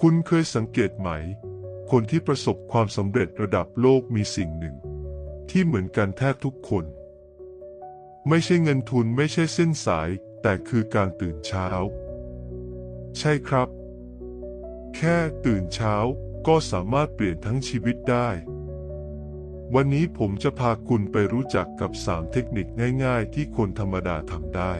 คุณเคยสังเกตไหม คนที่ประสบความสำเร็จระดับโลกมีสิ่งหนึ่ง ที่เหมือนกันแทบทุกคน ไม่ใช่เงินทุนไม่ใช่เส้นสาย แต่คือการตื่นเช้า ใช่ครับ แค่ตื่นเช้าก็สามารถเปลี่ยนทั้งชีวิตได้ วันนี้ผมจะพาคุณไปรู้จักกับสามเทคนิคง่าย ๆ ที่คนธรรมดาทำได้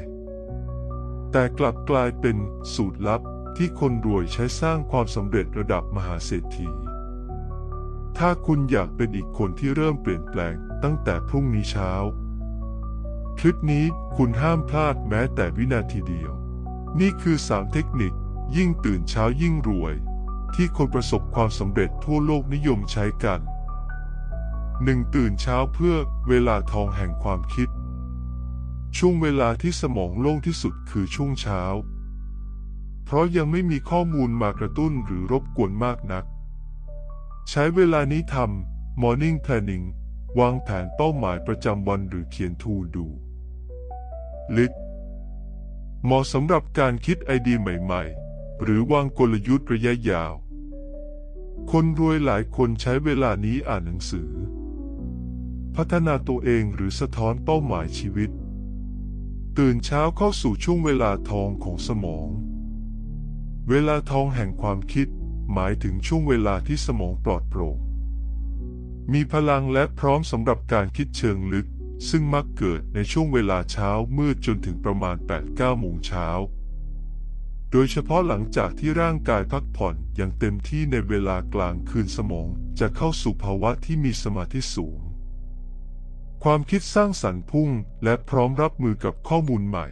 แต่กลับกลายเป็นสูตรลับที่คนรวยใช้สร้างความสำเร็จระดับมหาเศรษฐี ถ้าคุณอยากเป็นอีกคนที่เริ่มเปลี่ยนแปลงตั้งแต่พรุ่งนี้เช้า คลิปนี้คุณห้ามพลาดแม้แต่วินาทีเดียว นี่คือสามเทคนิค ยิ่งตื่นเช้ายิ่งรวย ที่คนประสบความสำเร็จทั่วโลกนิยมใช้กันหนึ่งตื่นเช้าเพื่อเวลาทองแห่งความคิด ช่วงเวลาที่สมองโล่งที่สุดคือช่วงเช้า เพราะยังไม่มีข้อมูลมากระตุ้นหรือรบกวนมากนัก ใช้เวลานี้ทำ Morning Planning วางแผนเป้าหมายประจำวันหรือเขียนทูดูลิสเหมาะสำหรับการคิดไอเดียใหม่ๆ หรือวางกลยุทธ์ระยะยาว คนรวยหลายคนใช้เวลานี้อ่านหนังสือ พัฒนาตัวเองหรือสะท้อนเป้าหมายชีวิต ตื่นเช้าเข้าสู่ช่วงเวลาทองของสมอง เวลาทองแห่งความคิด หมายถึงช่วงเวลาที่สมองปลอดโปร่ง มีพลังและพร้อมสำหรับการคิดเชิงลึก ซึ่งมักเกิดในช่วงเวลาเช้ามืดจนถึงประมาณ 8-9โมงเช้า โดยเฉพาะหลังจากที่ร่างกายพักผ่อนอย่างเต็มที่ในเวลากลางคืนสมองจะเข้าสู่ภาวะที่มีสมาธิสูง ความคิดสร้างสรรค์พุ่งและพร้อมรับมือกับข้อมูลใหม่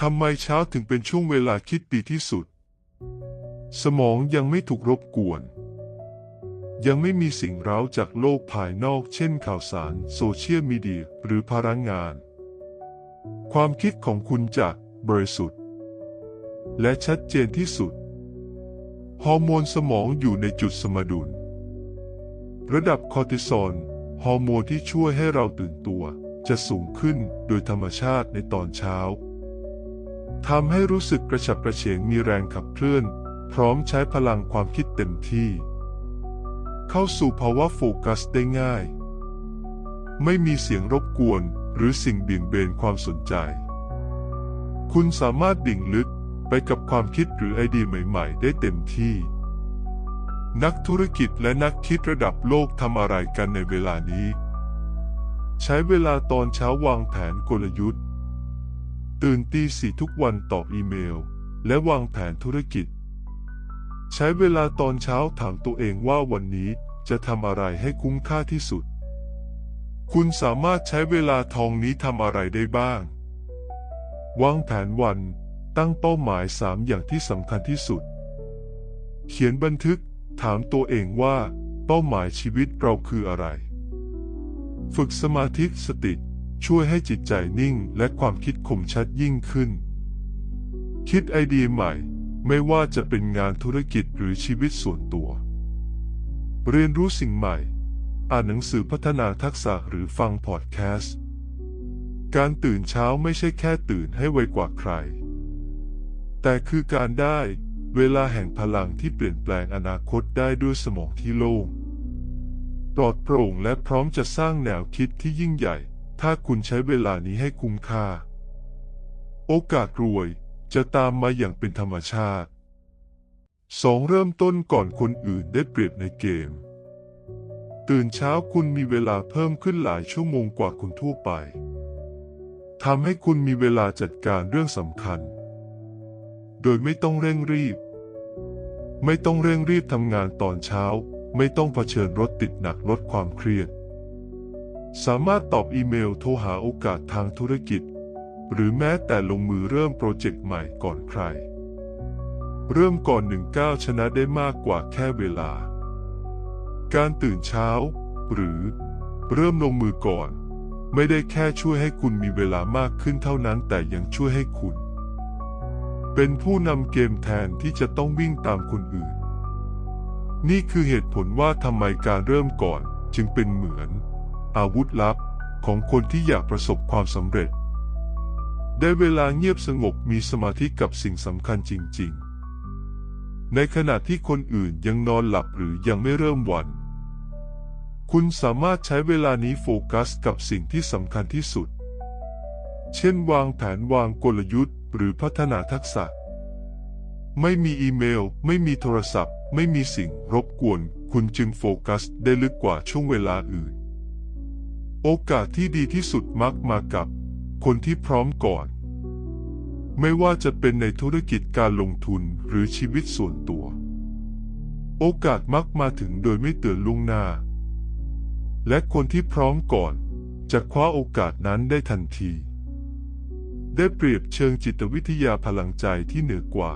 ทำไมเช้าถึงเป็นช่วงเวลาคิดดีที่สุด สมองยังไม่ถูกรบกวน ยังไม่มีสิ่งเร้าจากโลกภายนอกเช่นข่าวสาร โซเชียลมีเดีย หรือพลังงาน ความคิดของคุณจะบริสุทธิ์ และชัดเจนที่สุด ฮอร์โมนสมองอยู่ในจุดสมดุล ระดับคอร์ติซอล ฮอร์โมนที่ช่วยให้เราตื่นตัว จะสูงขึ้นโดยธรรมชาติในตอนเช้าทำให้รู้สึกกระฉับกระเฉงมีแรงขับเคลื่อน พร้อมใช้พลังความคิดเต็มที่ เข้าสู่ภาวะโฟกัสได้ง่าย ไม่มีเสียงรบกวนหรือสิ่งเบี่ยงเบนความสนใจ คุณสามารถดิ่งลึกไปกับความคิดหรือไอเดียใหม่ ๆ ได้เต็มที่ นักธุรกิจและนักคิดระดับโลกทำอะไรกันในเวลานี้ ใช้เวลาตอนเช้าวางแผนกลยุทธ์ ตื่นตีสี่ทุกวันตอบอีเมล และวางแผนธุรกิจ ใช้เวลาตอนเช้าถามตัวเองว่าวันนี้จะทำอะไรให้คุ้มค่าที่สุด คุณสามารถใช้เวลาทองนี้ทำอะไรได้บ้าง วางแผนวันตั้งเป้าหมายสามอย่างที่สำคัญที่สุด เขียนบันทึก ถามตัวเองว่า เป้าหมายชีวิตเราคืออะไร ฝึกสมาธิสติ ช่วยให้จิตใจนิ่งและความคิดคมชัดยิ่งขึ้น คิดไอเดียใหม่ ไม่ว่าจะเป็นงานธุรกิจหรือชีวิตส่วนตัว เรียนรู้สิ่งใหม่ อ่านหนังสือพัฒนาทักษะหรือฟังพอดแคสต์การตื่นเช้าไม่ใช่แค่ตื่นให้ไวกว่าใคร แต่คือการได้ เวลาแห่งพลังที่เปลี่ยนแปลงอนาคตได้ด้วยสมองที่โล่งปลอดโปร่งและพร้อมจะสร้างแนวคิดที่ยิ่งใหญ่ ถ้าคุณใช้เวลานี้ให้คุ้มค่า โอกาสรวยจะตามมาอย่างเป็นธรรมชาติ 2. เริ่มต้นก่อนคนอื่นได้เปรียบในเกม ตื่นเช้าคุณมีเวลาเพิ่มขึ้นหลายชั่วโมงกว่าคนทั่วไปทำให้คุณมีเวลาจัดการเรื่องสำคัญ โดยไม่ต้องเร่งรีบ ไม่ต้องเร่งรีบทำงานตอนเช้า ไม่ต้องเผชิญรถติดหนักลดความเครียด สามารถตอบอีเมลโทรหาโอกาสทางธุรกิจ หรือแม้แต่ลงมือเริ่มโปรเจกต์ใหม่ก่อนใคร เริ่มก่อนหนึ่งก้าวชนะได้มากกว่าแค่เวลา การตื่นเช้า หรือ เริ่มลงมือก่อน ไม่ได้แค่ช่วยให้คุณมีเวลามากขึ้นเท่านั้นแต่ยังช่วยให้คุณ เป็นผู้นำเกมแทนที่จะต้องวิ่งตามคนอื่น นี่คือเหตุผลว่าทำไมการเริ่มก่อนจึงเป็นเหมือน อาวุธลับของคนที่อยากประสบความสำเร็จ ได้เวลาเงียบสงบมีสมาธิกับสิ่งสำคัญจริง ๆ ในขณะที่คนอื่นยังนอนหลับหรือยังไม่เริ่มวัน คุณสามารถใช้เวลานี้โฟกัสกับสิ่งที่สำคัญที่สุด เช่นวางแผนวางกลยุทธ์ หรือพัฒนาทักษะ ไม่มีอีเมล ไม่มีโทรศัพท์ ไม่มีสิ่งรบกวน คุณจึงโฟกัสได้ลึกกว่าช่วงเวลาอื่น โอกาสที่ดีที่สุดมักมากับคนที่พร้อมก่อน ไม่ว่าจะเป็นในธุรกิจการลงทุนหรือชีวิตส่วนตัว โอกาสมักมาถึงโดยไม่เตือนล่วงหน้า และคนที่พร้อมก่อน จะคว้าโอกาสนั้นได้ทันที ได้เปรียบเชิงจิตวิทยาพลังใจที่เหนือกว่า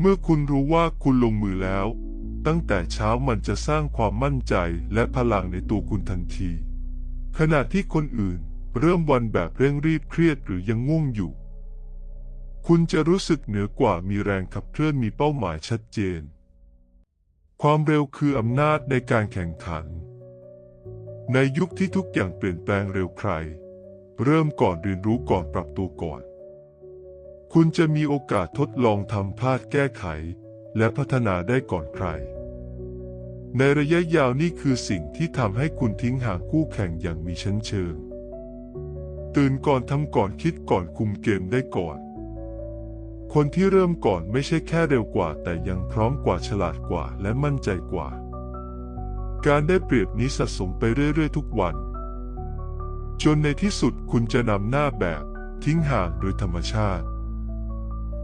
เมื่อคุณรู้ว่าคุณลงมือแล้ว ตั้งแต่เช้ามันจะสร้างความมั่นใจและพลังในตัวคุณทันที ขณะที่คนอื่นเริ่มวันแบบเร่งรีบเครียดหรือยังง่วงอยู่ คุณจะรู้สึกเหนือกว่ามีแรงขับเคลื่อนมีเป้าหมายชัดเจน ความเร็วคืออำนาจในการแข่งขัน ในยุคที่ทุกอย่างเปลี่ยนแปลงเร็วใคร เริ่มก่อนเรียนรู้ก่อนปรับตัวก่อน คุณจะมีโอกาสทดลองทำพลาดแก้ไข และพัฒนาได้ก่อนใคร ในระยะยาวนี่คือสิ่งที่ทำให้คุณทิ้งห่างคู่แข่งอย่างมีชั้นเชิง ตื่นก่อนทำก่อนคิดก่อนคุมเกมได้ก่อน คนที่เริ่มก่อนไม่ใช่แค่เร็วกว่า แต่ยังพร้อมกว่าฉลาดกว่าและมั่นใจกว่า การได้เปรียบนี้สะสมไปเรื่อยๆทุกวัน จนในที่สุดคุณจะนำหน้าแบบทิ้งห่างโดยธรรมชาติ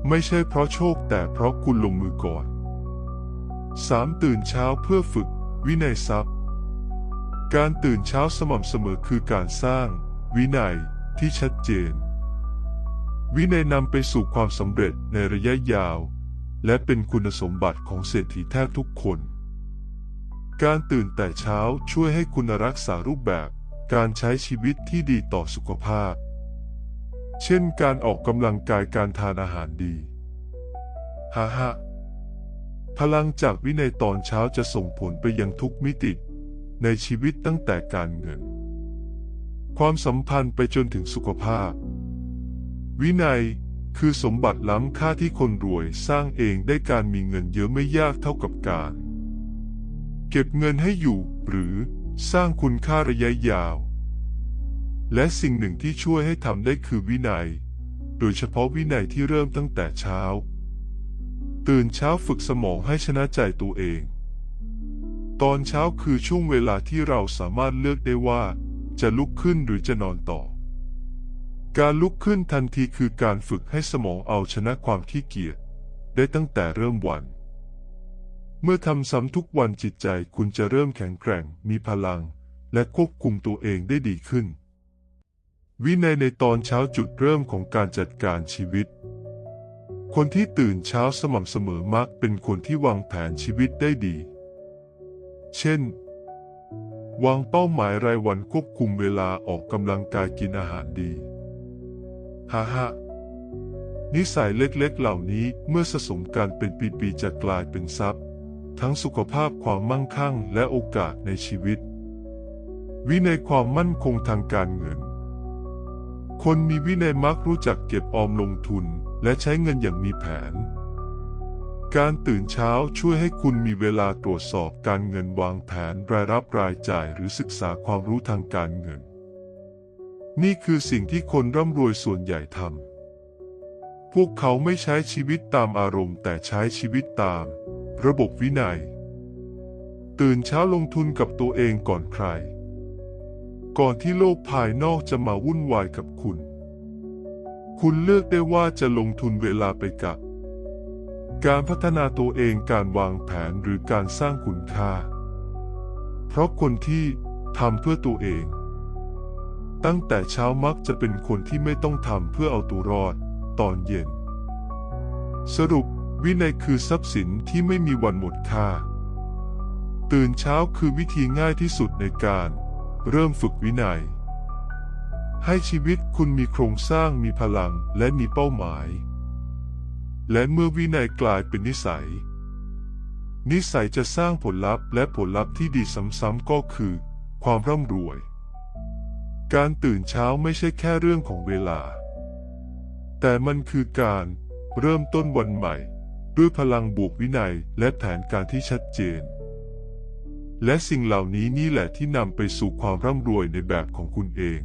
ไม่ใช่เพราะโชคแต่เพราะคุณลงมือก่อน 3. ตื่นเช้าเพื่อฝึก วินัยทรัพย์ การตื่นเช้าสม่ำเสมอคือการสร้าง วินัยที่ชัดเจน วินัยนำไปสู่ความสำเร็จในระยะยาว และเป็นคุณสมบัติของเศรษฐีแทบทุกคน การตื่นแต่เช้าช่วยให้คุณรักษารูปแบบ การใช้ชีวิตที่ดีต่อสุขภาพ เช่นการออกกำลังกายการทานอาหารดีฮ่าฮ่าพลังจากวินัยตอนเช้าจะส่งผลไปยังทุกมิติในชีวิตตั้งแต่การเงิน ความสัมพันธ์ไปจนถึงสุขภาพ วินัยคือสมบัติล้ำค่าที่คนรวยสร้างเองได้การมีเงินเยอะไม่ยากเท่ากับการ เก็บเงินให้อยู่หรือ สร้างคุณค่าระยะยาว และสิ่งหนึ่งที่ช่วยให้ทำได้คือวินัย โดยเฉพาะวินัยที่เริ่มตั้งแต่เช้า ตื่นเช้าฝึกสมองให้ชนะใจตัวเอง ตอนเช้าคือช่วงเวลาที่เราสามารถเลือกได้ว่าจะลุกขึ้นหรือจะนอนต่อ การลุกขึ้นทันทีคือการฝึกให้สมองเอาชนะความขี้เกียจได้ตั้งแต่เริ่มวัน เมื่อทำซ้ำทุกวันจิตใจคุณจะเริ่มแข็งแกร่ง มีพลัง และควบคุมตัวเองได้ดีขึ้น วินัยในตอนเช้าจุดเริ่มของการจัดการชีวิต คนที่ตื่นเช้าสม่ำเสมอมักเป็นคนที่วางแผนชีวิตได้ดี เช่น วางเป้าหมายรายวันควบคุมเวลาออกกำลังกายกินอาหารดีฮ่าฮ่านิสัยเล็กๆ เหล่านี้เมื่อสะสมกันเป็นปีๆจะกลายเป็นทรัพย์ ทั้งสุขภาพความมั่งคั่งและโอกาสในชีวิต วินัยความมั่นคงทางการเงิน คนมีวินัยมักรู้จักเก็บออมลงทุนและใช้เงินอย่างมีแผน การตื่นเช้าช่วยให้คุณมีเวลาตรวจสอบการเงินวางแผนรายรับรายจ่ายหรือศึกษาความรู้ทางการเงิน นี่คือสิ่งที่คนร่ำรวยส่วนใหญ่ทำพวกเขาไม่ใช้ชีวิตตามอารมณ์แต่ใช้ชีวิตตาม ระบบวินัย ตื่นเช้าลงทุนกับตัวเองก่อนใคร ก่อนที่โลกภายนอกจะมาวุ่นวายกับคุณ คุณเลือกได้ว่าจะลงทุนเวลาไปกับ การพัฒนาตัวเองการวางแผนหรือการสร้างคุณค่า เพราะคนที่ทำเพื่อตัวเอง ตั้งแต่เช้ามักจะเป็นคนที่ไม่ต้องทำเพื่อเอาตัวรอด ตอนเย็น สรุป วินัยคือทรัพย์สินที่ไม่มีวันหมดค่า ตื่นเช้าคือวิธีง่ายที่สุดในการ เริ่มฝึกวินัย ให้ชีวิตคุณมีโครงสร้างมีพลังและมีเป้าหมาย และเมื่อวินัยกลายเป็นนิสัย นิสัยจะสร้างผลลัพธ์และผลลัพธ์ที่ดีซ้ำๆก็คือ ความร่ำรวย การตื่นเช้าไม่ใช่แค่เรื่องของเวลา แต่มันคือการเริ่มต้นวันใหม่ ด้วยพลังบวกวินัยและแผนการที่ชัดเจน และสิ่งเหล่านี้นี่แหละที่นำไปสู่ความร่ำรวยในแบบของคุณเอง